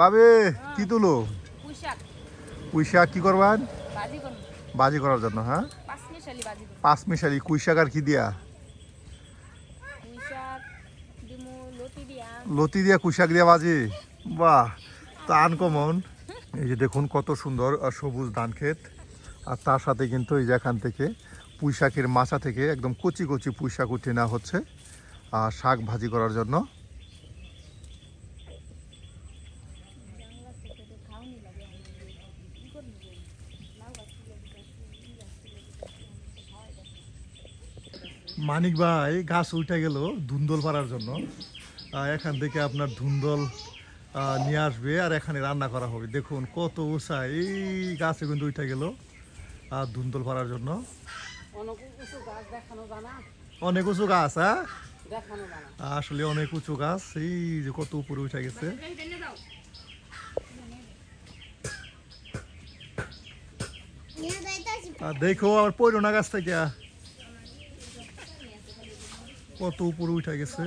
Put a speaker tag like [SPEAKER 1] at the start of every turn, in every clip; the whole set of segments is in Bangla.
[SPEAKER 1] বাবে কি তুলো?
[SPEAKER 2] পুঁইশাক।
[SPEAKER 1] পুঁই শাক কি করবেন? বাজি করার জন্য হ্যাঁ?
[SPEAKER 2] পাঁচ মিশালি ভাজি করুন
[SPEAKER 1] পাঁচ মিশালি কুই শাক আর কি দিয়া?
[SPEAKER 2] লতি দিয়া।
[SPEAKER 1] লতি দিয়া বাজি? বাহ তা আনকমন এই যে দেখুন কত সুন্দর আহ, সবুজ ধান ক্ষেত। আর তার সাথে কিন্তু এই যে এখান থেকে পুঁই শাকের মাচা থেকে একদম কচি কচি পুঁই শাক উঠিয়ে নেওয়া হচ্ছে। আর শাক ভাজি করার জন্য। মানিক ভাই গাছ উঠে গেল ধুন্দল পাড়ার জন্য। এখান থেকে আপনার ধুন্দল নিয়ে আসবে আর এখানে রান্না করা হবে। দেখুন কত উঁচা এই গাছে কিন্তু উঠে গেল আর ধুন্দল পাড়ার জন্য। অনেক উঁচু গাছ হ্যাঁ? আসলে অনেক উঁচু গাছ এই যে কত উপরে উঠে গেছে। আর দেখো আবার পড়ো না গাছ থেকে কত উপরে উঠে গেছে?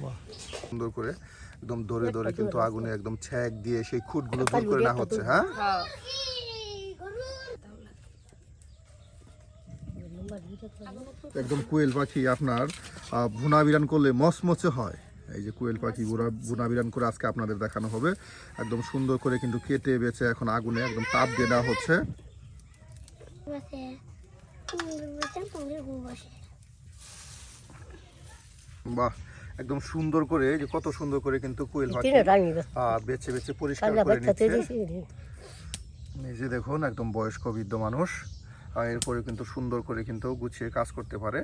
[SPEAKER 1] বাহ, সুন্দর করে একদম দরে দরে কিন্তু আগুনে একদম ছ্যাক দিয়ে সেই খুঁটগুলো দূর করে না হচ্ছে হ্যাঁ। একদম কোয়েল পাখি আপনার ভুনা বিরান করলে মচমচে হয়। এই যে কোয়েল পাখি বুড়া বুনা বিরান করে আজকে আপনাদের দেখানো হবে। একদম সুন্দর করে কিন্তু কেটে বেছে এখন আগুনে একদম তাপ দিয়ে দেওয়া হচ্ছে। বাহ একদম সুন্দর করে এই যে কত সুন্দর করে কিন্তু কোয়েল পাখি বেছে বেছে পরিষ্কার করে নিচ্ছে। এই যে দেখুন একদম বয়স্ক বৃদ্ধ মানুষ। এরপরে কিন্তু সুন্দর করে কিন্তু গুছিয়ে কাজ করতে পারে।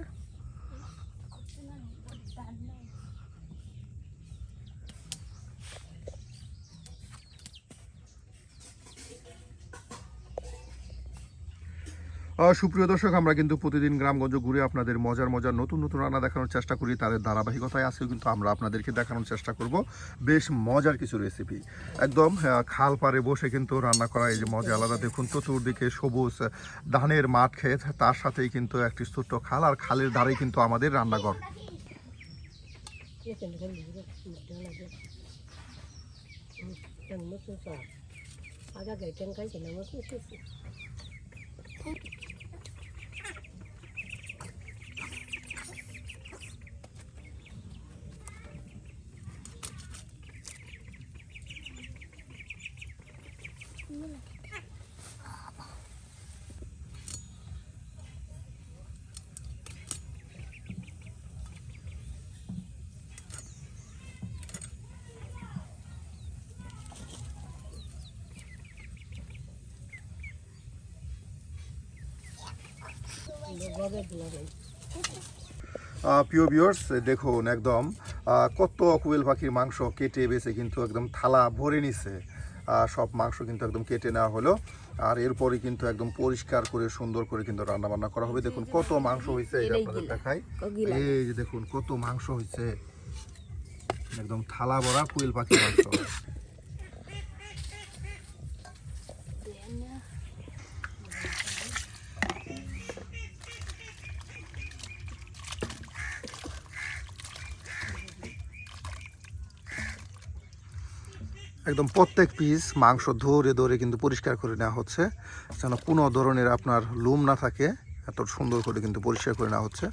[SPEAKER 1] সুপ্রিয় দর্শক, আমরা কিন্তু প্রতিদিন গ্রামগঞ্জ ঘুরে আপনাদের মজার মজার নতুন নতুন রান্না দেখানোর চেষ্টা করি। তাদের ধারাবাহিকতায় আজকেও কিন্তু আমরা আপনাদেরকে দেখানোর চেষ্টা করব বেশ মজার কিছু রেসিপি একদম খাল পাড়ে বসে কিন্তু রান্না করা এই যে মজা আলাদা। দেখুন, চতুর্দিকে সবুজ ধানের মাঠ ক্ষেত, তার সাথেই কিন্তু একটি ছোট্ট খাল আর খালের ধারে কিন্তু আমাদের রান্নাঘর।
[SPEAKER 3] আগা গাইটেন খাইছে না আমার
[SPEAKER 1] আহ, প্রিয় ভিউয়ার্স দেখুন, একদম কত কোয়েল পাখির মাংস কেটে বেছে কিন্তু একদম থালা ভরে নিছে। সব মাংস কিন্তু একদম কেটে নেওয়া হলো। আর এরপরে কিন্তু একদম পরিষ্কার করে সুন্দর করে কিন্তু রান্না বান্না করা হবে। দেখুন কত মাংস হয়েছে এটা আপনাদের দেখাই। এই যে দেখুন কত মাংস হয়েছে। একদম থালা ভরা কোয়েল পাখি মাংস। একদম প্রত্যেক পিস মাংস ধরে ধরে কিন্তু পরিষ্কার করে নেওয়া হচ্ছে। যেন কোনো ধরনের আপনার লুম না থাকে, এত সুন্দর করে কিন্তু পরিষ্কার করে নেওয়া হচ্ছে।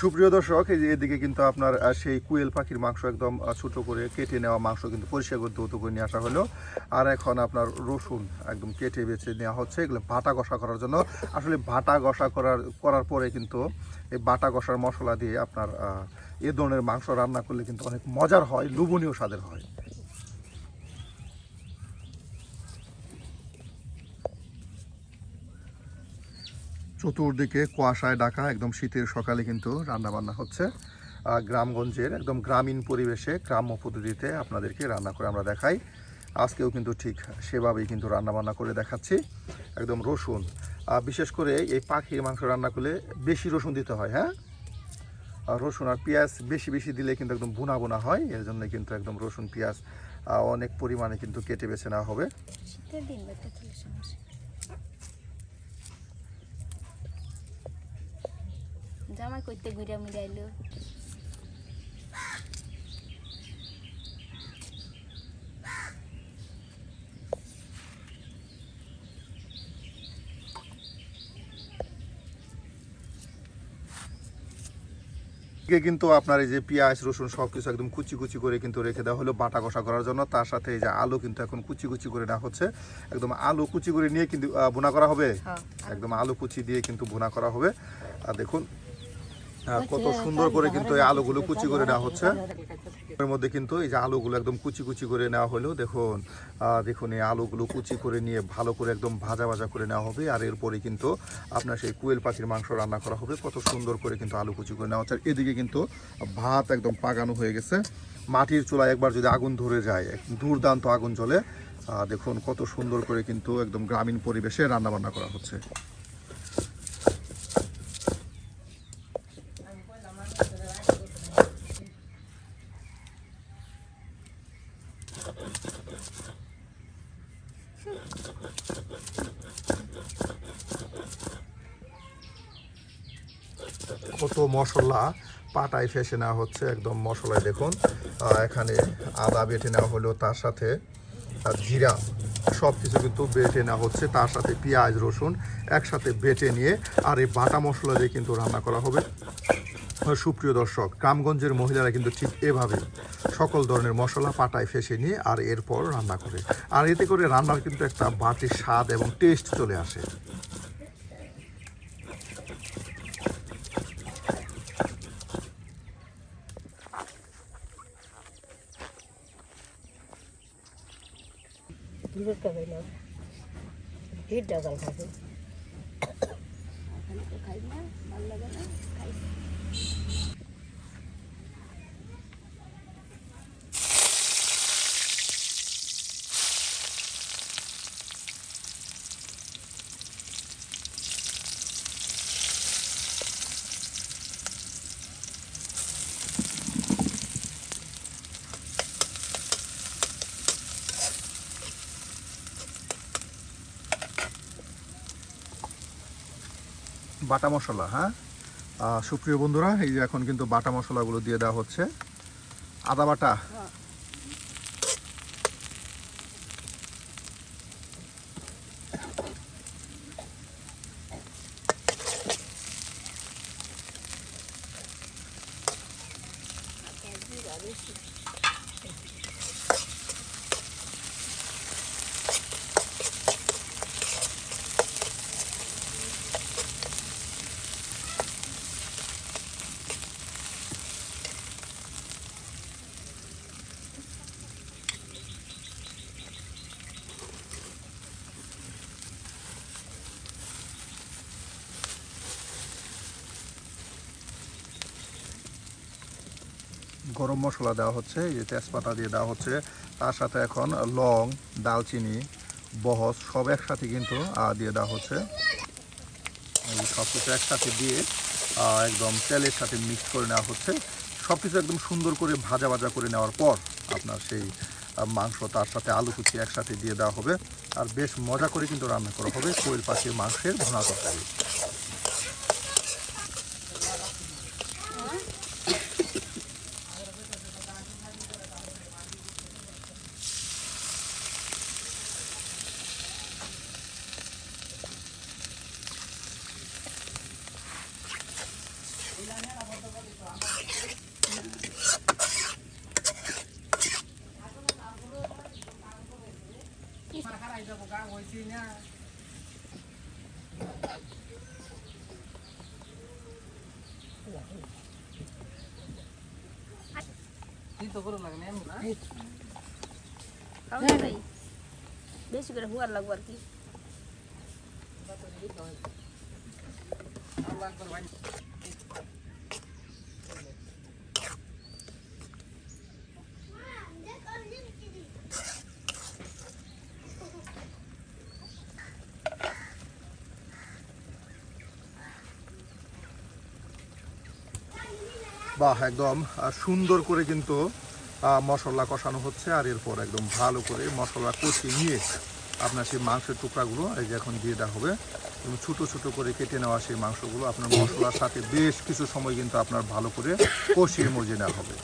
[SPEAKER 1] সুপ্রিয় দর্শক, এই যে এদিকে কিন্তু আপনার সেই কুয়েল পাখির মাংস একদম ছোট করে কেটে নেওয়া মাংস কিন্তু পরিষ্কার করে ধৌত করে নিয়ে আসা হলো। আর এখন আপনার রসুন একদম কেটে বেছে নেওয়া হচ্ছে। এগুলো বাটা কষা করার জন্য। আসলে বাটা কষা করার করার পরে কিন্তু এই বাটা কষার মশলা দিয়ে আপনার এ ধরনের মাংস রান্না করলে কিন্তু অনেক মজার হয়, লোভনীয় স্বাদের হয়। চতুর্দিকে কুয়াশায় ঢাকা, একদম শীতের সকালে কিন্তু রান্নাবান্না হচ্ছে। গ্রামগঞ্জের একদম গ্রামীণ পরিবেশে গ্রাম্য পদ্ধতিতে আপনাদেরকে রান্না করে আমরা দেখাই। আজকেও কিন্তু ঠিক সেভাবেই কিন্তু রান্নাবান্না করে দেখাচ্ছি, একদম রসুন। বিশেষ করে এই পাখির মাংস রান্না করলে বেশি রসুন দিতে হয় হ্যাঁ? আর রসুন আর পেঁয়াজ বেশি বেশি দিলে কিন্তু একদম বোনা বোনা হয়, এর জন্য কিন্তু একদম রসুন, পেঁয়াজ অনেক পরিমাণে কিন্তু কেটে বেছে নেওয়া হবে
[SPEAKER 2] শীতের দিন বাচ্চা চলে সমস্যা জামাই করতে ঘুরে মুড়ে আইলো
[SPEAKER 1] কিন্তু আপনার এই যে পেঁয়াজ রসুন সব কিছু একদম কুচি কুচি করে কিন্তু রেখে দেওয়া হলো বাটা কষা করার জন্য। তার সাথে এই যে আলু কিন্তু এখন কুচি কুচি করে নেওয়া হচ্ছে। একদম আলু কুচি করে নিয়ে কিন্তু আহ, বোনা করা হবে?
[SPEAKER 2] হ্যাঁ
[SPEAKER 1] একদম আলু কুচি দিয়ে কিন্তু বোনা করা হবে। আর দেখুন কত সুন্দর করে কিন্তু এই আলুগুলো কুচি করে নেওয়া হচ্ছে। এর মধ্যে কিন্তু এই যে আলুগুলো একদম কুচি কুচি করে নেওয়া হলো দেখুন। দেখুন এই আলুগুলো কুচি করে নিয়ে ভালো করে একদম ভাজা ভাজা করে নেওয়া হবে আর এরপরে কিন্তু আপনার সেই কুয়েল পাখির মাংস রান্না করা হবে। কত সুন্দর করে কিন্তু আলু কুচি করে নেওয়া হচ্ছে। এদিকে কিন্তু ভাত একদম পাকানো হয়ে গেছে। মাটির চুলায় একবার যদি আগুন ধরে যায় দুর্দান্ত আগুন জ্বলে দেখুন কত সুন্দর করে কিন্তু একদম গ্রামীণ পরিবেশে রান্না বান্না করা হচ্ছে কত মশলা পাটায় ফেসে নেওয়া হচ্ছে, একদম মশলায় দেখুন। এখানে আদা বেটে নেওয়া হলো, তার সাথে জিরা সব কিছু কিন্তু বেটে নেওয়া হচ্ছে। তার সাথে পেঁয়াজ, রসুন একসাথে বেটে নিয়ে, আর এই বাটা মশলা দিয়ে কিন্তু রান্না করা হবে। সুপ্রিয় দর্শক, গ্রামগঞ্জের মহিলারা কিন্তু ঠিক এভাবে সকল ধরনের মশলা পাটায় ফেসে নিয়ে, আর এরপর রান্না করে। আর এতে করে রান্নার কিন্তু একটা বাটির স্বাদ এবং টেস্ট চলে আসে।
[SPEAKER 3] দুধ খাবে না। ভিড় ডাজাল খাবে।
[SPEAKER 1] বাটা মশলা হ্যাঁ? সুপ্রিয় বন্ধুরা, এই যে এখন কিন্তু বাটা মশলাগুলো দিয়ে দেওয়া হচ্ছে। আদা বাটা গরম মশলা দেওয়া হচ্ছে, এই যে তেজপাতা দিয়ে দেওয়া হচ্ছে। তার সাথে এখন লং, দালচিনি, বহস, সব একসাথে কিন্তু দিয়ে দেওয়া হচ্ছে। সব কিছু একসাথে দিয়ে একদম তেলের সাথে মিক্স করে নেওয়া হচ্ছে। সব কিছু একদম সুন্দর করে ভাজা ভাজা করে নেওয়ার পর আপনার সেই মাংস, তার সাথে আলু কুচি একসাথে দিয়ে দেওয়া হবে। আর বেশ মজা করে কিন্তু রান্না করা হবে কোয়েল পাখির মাংসের ভুনা তরকারি।
[SPEAKER 2] বেশি করে হুয়ার লাগবো আর কি
[SPEAKER 1] বাহ সুন্দর করে কিন্তু মশলা কষানো হচ্ছে আর এরপর একদম ভালো করে মশলা কষিয়ে নিয়ে আপনার সেই মাংসের টুকরাগুলো, এই যে এখন দিয়ে দেওয়া হবে, এবং ছোটো ছোটো করে কেটে নেওয়া সেই মাংসগুলো আপনার মশলার সাথে বেশ কিছু সময় কিন্তু আপনার ভালো করে কষিয়ে মজে নেওয়া হবে।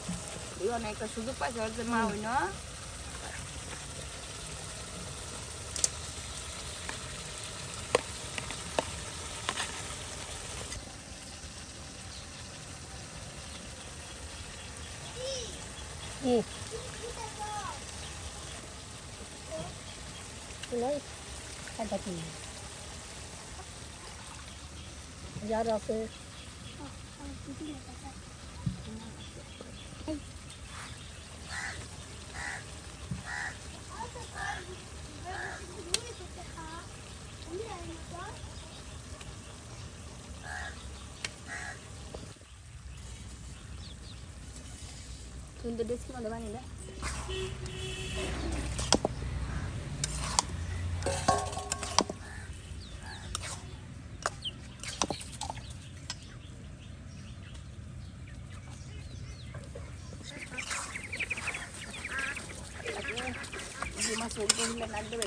[SPEAKER 2] এই অনেকটা সুযোগ পাইছে ওর যে
[SPEAKER 3] আছে
[SPEAKER 2] মধ্যে বানিয়ে মাছ বললে নাক দেবে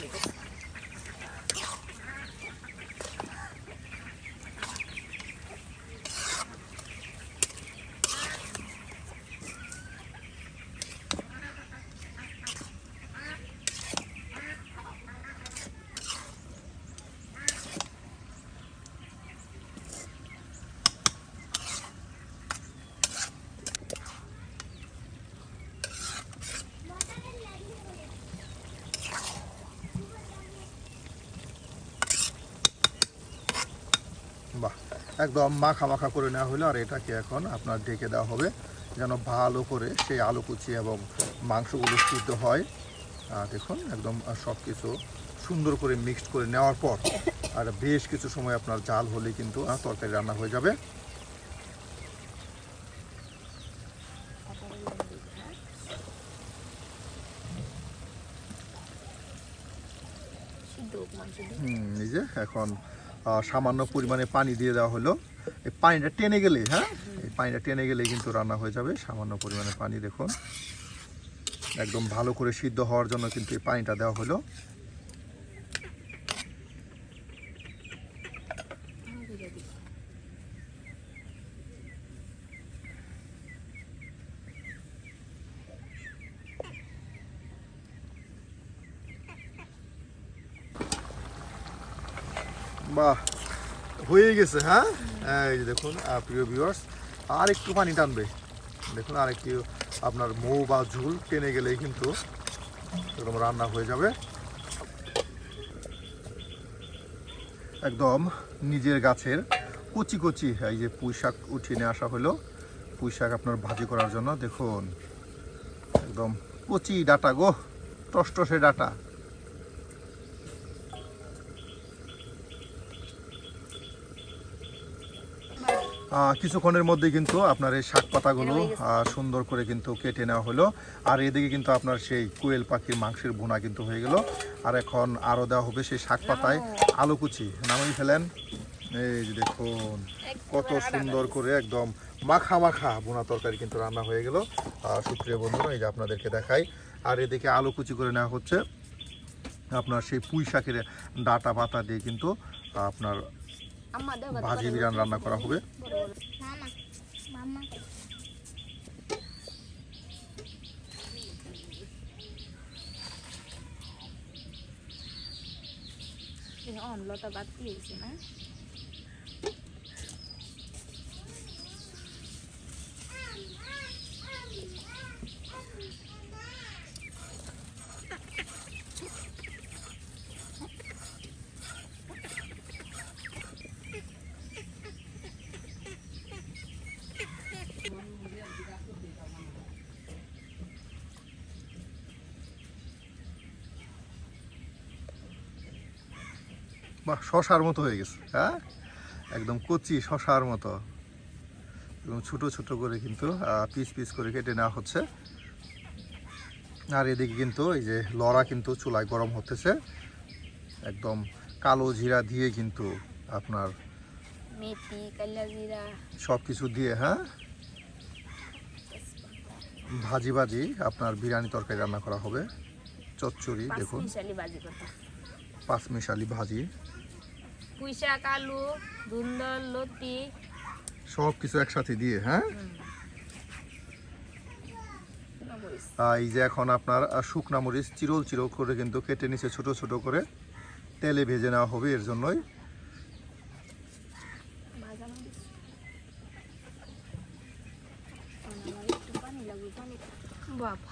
[SPEAKER 1] একদম মাখা মাখা করে নেওয়া হলো আর এটাকে এখন আপনার ডেকে দেওয়া হবে যেন ভালো করে সেই আলু কুচি এবং মাংসগুলো সিদ্ধ হয়। আর দেখুন একদম সব কিছু সুন্দর করে মিক্সড করে নেওয়ার পর আর বেশ কিছু সময় আপনার জাল হলে কিন্তু তরকারি রান্না হয়ে যাবে। এই যে এখন সামান্য পরিমাণে পানি দিয়ে দেওয়া হলো। এই পানিটা টেনে গেলে হ্যাঁ? এই পানিটা টেনে গেলে কিন্তু রান্না হয়ে যাবে। সামান্য পরিমাণে পানি দেখুন। একদম ভালো করে সিদ্ধ হওয়ার জন্য কিন্তু এই পানিটা দেওয়া হলো বাহ হয়ে গেছে হ্যাঁ? এই যে দেখুন প্রিয় ভিউয়ার্স আর একটু পানি টানবে। দেখুন আর একটু আপনার মৌ বা ঝুল টেনে গেলেই কিন্তু এরকম রান্না হয়ে যাবে। একদম নিজের গাছের কচি কচি, এই যে পুঁই শাক উঠিয়ে নিয়ে আসা হলো। পুঁই শাক আপনার ভাজি করার জন্য, দেখুন, একদম কচি ডাটা, গো, টসটসে ডাটা। কিছুক্ষণের মধ্যে কিন্তু আপনার এই শাক পাতাগুলো সুন্দর করে কিন্তু কেটে নেওয়া হলো। আর এদিকে কিন্তু আপনার সেই কোয়েল পাখির মাংসের বোনা কিন্তু হয়ে গেল। আর এখন আরও দেওয়া হবে সেই শাক পাতায় আলু কুচি। নামিয়ে ফেলেন। এই যে দেখুন কত সুন্দর করে একদম মাখা মাখা বোনা তরকারি কিন্তু রান্না হয়ে গেল। সুপ্রিয় বন্ধুরা এই যে আপনাদেরকে দেখাই। আর এদিকে আলু কুচি করে নেওয়া হচ্ছে। আপনার সেই পুঁই শাকের ডাটা পাতা দিয়ে কিন্তু আপনার ভাজি বিরিয়ানি রান্না করা হবে।
[SPEAKER 2] লতা বাদ দিয়ে গেছে না?
[SPEAKER 1] বাহ শশার মতো হয়ে গেছে হ্যাঁ? একদম কচি শশার মতো। এবং ছোট ছোট করে কিন্তু পিস পিস করে কেটে নেওয়া হচ্ছে। আর এদিকে কিন্তু এই যে লড়া কিন্তু চুলায় গরম হতেছে। একদম কালো জিরা দিয়ে কিন্তু আপনার সব কিছু দিয়ে হ্যাঁ? ভাজি ভাজি আপনার বিরিয়ানি তরকারি রান্না করা হবে। চচ্চড়ি দেখুন।
[SPEAKER 2] মিশালি বাজি করতে
[SPEAKER 1] পাঁচ মিশালি ভাজি।
[SPEAKER 2] পুঁই শাক আলু ধুন্দল লতি।
[SPEAKER 1] সব কিছু একসাথে দিয়ে হ্যাঁ? এই যে এখন আপনার শুকনা মরিচ চিরল চিরল করে কিন্তু কেটে নিচে ছোট ছোট করে। তেলে ভেজে নেওয়া হবে এর জন্যই।
[SPEAKER 2] বাবা।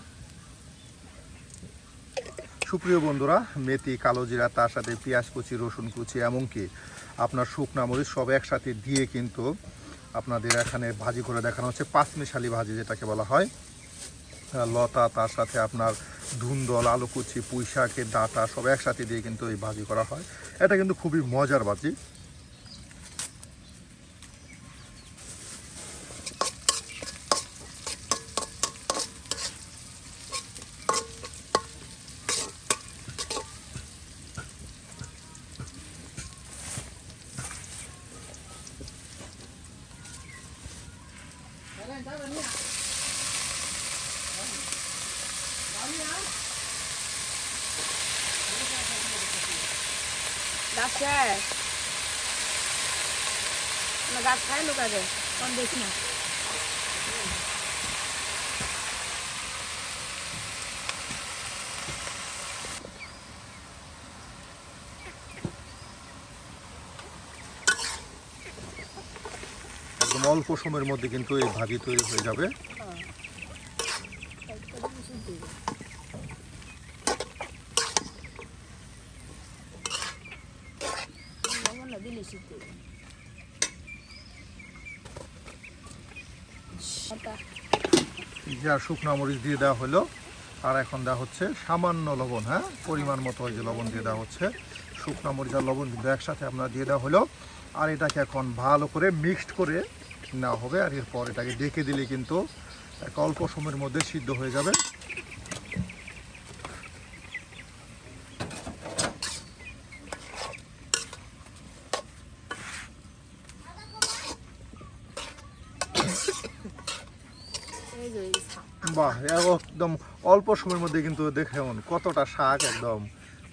[SPEAKER 1] সুপ্রিয় বন্ধুরা, মেথি, কালো জিরা, তার সাথে পেঁয়াজ কুচি, রসুন কুচি, এমনকি আপনার শুকনা মরিচ সব একসাথে দিয়ে কিন্তু আপনাদের এখানে ভাজি করে দেখানো হচ্ছে, পাঁচমিশালি ভাজি যেটাকে বলা হয়। লতা, তার সাথে আপনার ধুন্দল, আলু কুচি পুঁই শাকের ডাঁটা সব একসাথে দিয়ে কিন্তু এই ভাজি করা হয়। এটা কিন্তু খুবই মজার ভাজি।
[SPEAKER 2] গাছ
[SPEAKER 1] অল্প সময়ের মধ্যে কিন্তু এই ভাজি তৈরি হয়ে যাবে
[SPEAKER 2] লবণ না দিলে সিদ্ধ হয়ে যাবে। ওটা
[SPEAKER 1] যে শুকনো মরিচ দিয়ে দেওয়া হলো, আর এখন দেওয়া হচ্ছে সামান্য লবণ হ্যাঁ? পরিমাণ মতো ওই যে লবণ দিয়ে দেওয়া হচ্ছে। শুকনো মরিচ আর লবণ কিন্তু একসাথে আপনার দিয়ে দেওয়া হলো, আর এটাকে এখন ভালো করে মিক্সড করে নেওয়া হবে, আর এরপর এটাকে ডেকে দিলে কিন্তু এক অল্প সময়ের মধ্যে সিদ্ধ হয়ে যাবে
[SPEAKER 2] এই যে এই শাক।
[SPEAKER 1] বাহ, একদম অল্প সময়ের মধ্যে কিন্তু দেখুন কতটা শাক একদম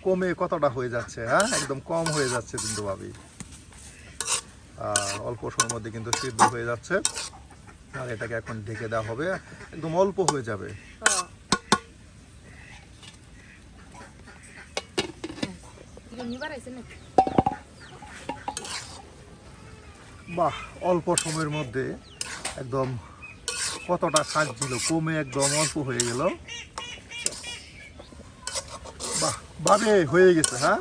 [SPEAKER 1] কমে কতটা হয়ে যাচ্ছে হ্যাঁ? একদম কম হয়ে যাচ্ছে কিন্তু ভাবি। অল্প সময়ের মধ্যে কিন্তু সিদ্ধ হয়ে যাচ্ছে। আর এটাকে এখন ঢেকে দেওয়া হবে, একদম অল্প হয়ে যাবে? বাহ, অল্প সময়ের মধ্যে একদম কতটা শাক ছিল কমে একদম অল্প হয়ে গেল। বাহ বাবে হয়ে গেছে হ্যাঁ?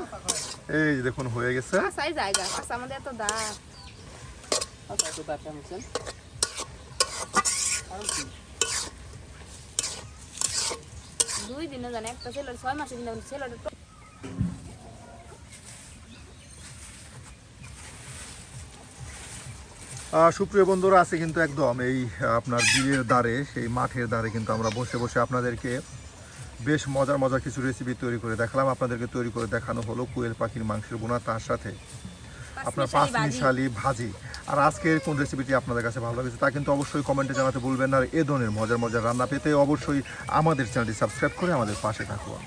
[SPEAKER 1] এই দেখুন, হয়ে গেছে।
[SPEAKER 2] আচ্ছা দাম দুই দিনে জানে, একটা ছেলে ছয় মাসে দিনে ছেলেটা তো
[SPEAKER 1] আহ, সুপ্রিয় বন্ধুরা আছে কিন্তু একদম এই আপনার বিয়ের দ্বারে সেই মাঠের দ্বারে কিন্তু আমরা বসে বসে আপনাদেরকে বেশ মজার মজার কিছু রেসিপি তৈরি করে দেখালাম। আপনাদেরকে তৈরি করে দেখানো হলো কুয়েল পাখির মাংসের বোনা তার সাথে আপনার পাঁচ মিশালি ভাজি। আর আজকের কোন রেসিপিটি আপনাদের কাছে ভালো লেগেছে তা কিন্তু অবশ্যই কমেন্টে জানাতে ভুলবেন না। আর এ ধরনের মজার মজার রান্না পেতে অবশ্যই আমাদের চ্যানেলটি সাবস্ক্রাইব করে আমাদের পাশে থাকুন।